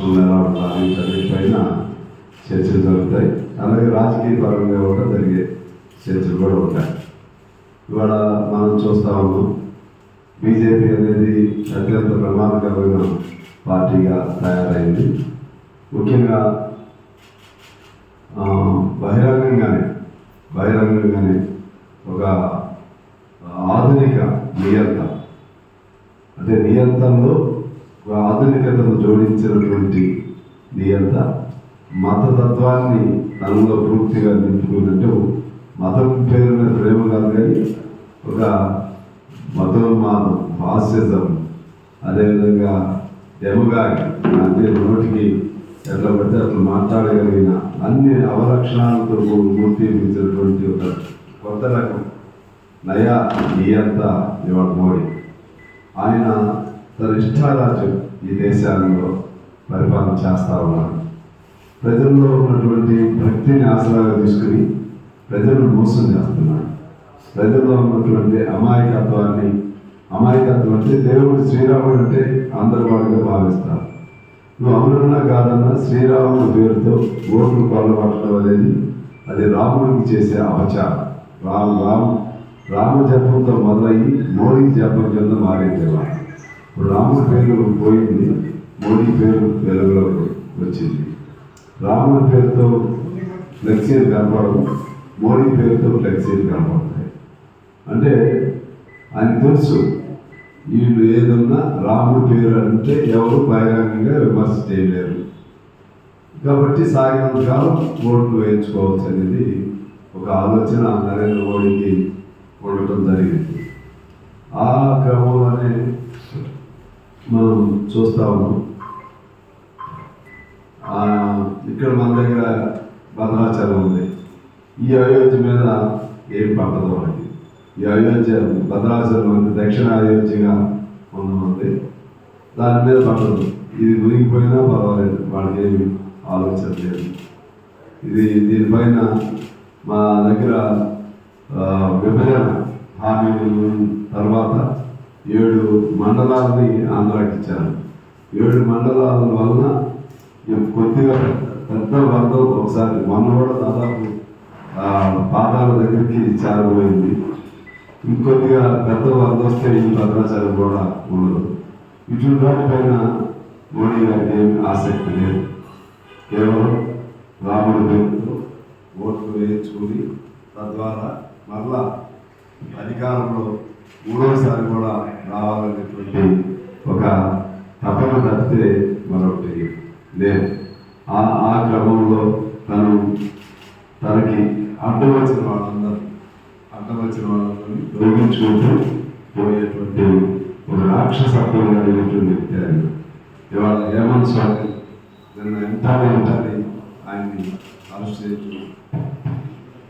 రాష్ట్రంలో ఎలా చర్చలు జరుగుతాయి. అలాగే రాజకీయ పరంగా కూడా జరిగే చర్చలు కూడా ఉంటాయి. ఇవాళ మనం చూస్తా ఉన్నాం బీజేపీ అనేది అత్యంత ప్రమాదకరమైన పార్టీగా తయారైంది. ముఖ్యంగా బహిరంగంగానే బహిరంగంగానే ఒక ఆధునిక నియంత అంటే నియంత్రణలో ఆధునికతను జోడించినటువంటి నియంత మతతత్వాన్ని తనలో పూర్తిగా నింపుకున్నట్టు మతం పేరు మీద ప్రేమ కాదు కానీ ఒక మతోన్మాదం ఫాసిజం అదేవిధంగా డెమగాగి అంటే నోటికి ఎట్లా పడితే అట్లా మాట్లాడగలిగిన అన్ని అవలక్షణాలతో గుర్తించినటువంటి ఒక కొత్త రకం. నయా నియంత ఇవాళ మోడీ. ఆయన తన ఇష్టారాజ్యం ఈ దేశాలలో పరిపాలన చేస్తా ఉన్నారు ప్రజల్లో ఉన్నటువంటి భక్తిని ఆసరాగా తీసుకుని ప్రజలను మోసం చేస్తున్నాడు. ప్రజల్లో ఉన్నటువంటి అమాయకత్వాన్ని అమాయకత్వం అంటే దేవుడు శ్రీరాముడు అంటే అందరు వాడుగా భావిస్తారు. నువ్వు అవునన్నా కాదన్నా శ్రీరాముడు పేరుతో ఓట్లు పాల్పడటం అనేది అది రాముడికి చేసే అపచారం రాము రాము రామ జపంతో మొదలయ్యి మోడీ జపం కింద మారింది రాముడి పేరు పోయింది మోడీ పేరు వెలుగులోకి వచ్చింది. రాముడి పేరుతో ఫ్లెక్సీలు కనపడవు మోడీ పేరుతో ఫ్లెక్సీలు కనపడతాయి. అంటే ఆయన తెలుసు వీళ్ళు ఏదన్నా రాముడి పేరు అంటే ఎవరు బహిరంగంగా విమర్శ చేయలేరు. కాబట్టి సాగినంత కాలం ఓట్లు వేయించుకోవచ్చు అనేది ఒక ఆలోచన నరేంద్ర మోడీకి ఉండటం జరిగింది. ఆ క్రమంలోనే మనం చూస్తూ ఉన్నాం. ఇక్కడ మన దగ్గర భద్రాచలం ఉంది. ఈ అయోధ్య మీద ఏం పట్టదు వాళ్ళకి ఈ అయోధ్య భద్రాచలం అంటే దక్షిణ అయోధ్యగా ఉంది. దాని మీద పట్టదు ఇది మునిగిపోయినా పర్వాలేదు. వాళ్ళకి ఏమి ఆలోచన లేదు. ఇది దీనిపైన మా దగ్గర విభజన హామీ తర్వాత ఏడు మండలాలని ఆంధ్రాకి ఇచ్చారు. ఏడు మండలాల వలన కొద్దిగా పెద్ద వర్గం ఒకసారి మొన్న కూడా దాదాపు ఆ, పాదాల దగ్గరికి చేరబోయింది. ఇంకొద్దిగా పెద్ద వరద వస్తే ఈ భద్రాచలం కూడా ఉండదు. ఇటువంటి వాటిపైన మోడీ గారికి ఏమి ఆసక్తి లేదు. కేవలం రాముడి పేరుతో ఓట్లు వేయించుకుని తద్వారా మరలా అధికారంలో మూడోసారి కూడా రావాలనేటువంటి ఒక తపన తప్పితే మరొకటి లేదు. ఆ ఆ క్రమంలో తను తనకి అడ్డం వచ్చిన వాళ్ళందరూ అడ్డం వచ్చిన వాళ్ళందరినీ తొలగించుకుంటూ పోయేటువంటి ఒక రాక్షసత్వం కలిగినటువంటి వ్యక్తి ఆయన. ఇవాళ ఏమని స్వామి నిన్న ఎంత ఎంటాలి ఆయన్ని అరెస్ట్ చేయటం